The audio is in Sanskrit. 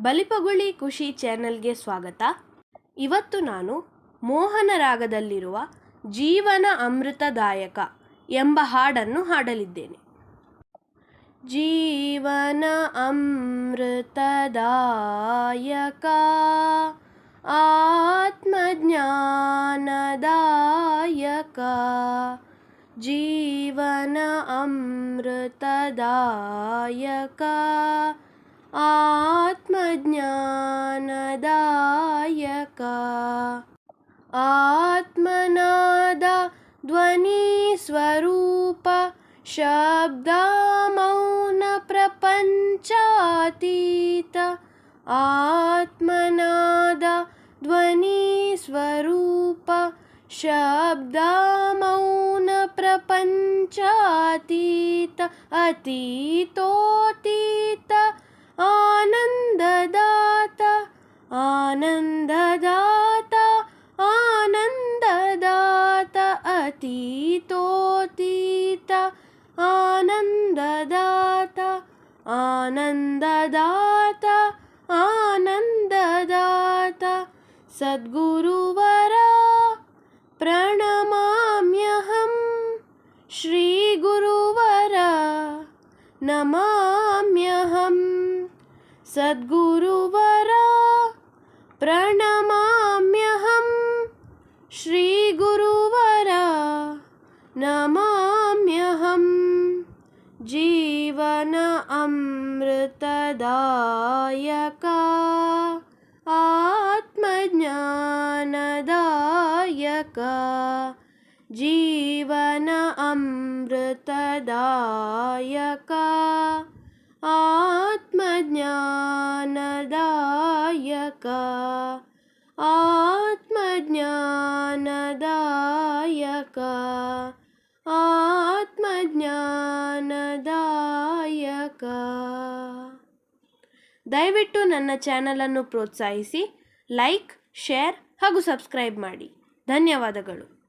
ಬಲಿಪಗುಳಿ ಖುಷಿ ಚಾನೆಲ್ಗೆ ಸ್ವಾಗತ. ಇವತ್ತು ನಾನು ಮೋಹನ ರಾಗದಲ್ಲಿರುವ ಜೀವನ ಅಮೃತದಾಯಕ ಎಂಬ ಹಾಡನ್ನು ಹಾಡಲಿದ್ದೇನೆ. ಜೀವನ ಅಮೃತದಾಯಕ ಆತ್ಮಜ್ಞಾನದಾಯಕ ಜೀವನ ಅಮೃತದಾಯಕ आत्मज्ञानदायका। आत्मनादा ध्वनिस्वरूप शब्दामौनप्रपञ्चातीत आत्मनाद ध्वनिस्वरूप शब्दामौनप्रपञ्चातीत अतीतोऽतीत प्रपञ्च अतीतोऽतीत आनन्ददाता आनन्ददाता आनन्ददाता। सद्गुरुवरा प्रणमाम्यहं श्रीगुरुवर नमाम्यहं। सद्गुरुवरा प्रणमा नमाम्यहं जीवन अमृतदायका आत्मज्ञानदायका। जीवन अमृतदायका आत्मज्ञानदायका। आत्मज्ञानदायका। ದಯವಿಟ್ಟು ನನ್ನ ಚಾನಲನ್ನು ಪ್ರೋತ್ಸಾಹಿಸಿ ಲೈಕ್ ಶೇರ್ ಹಾಗೂ ಸಬ್ಸ್ಕ್ರೈಬ್ ಮಾಡಿ. ಧನ್ಯವಾದಗಳು.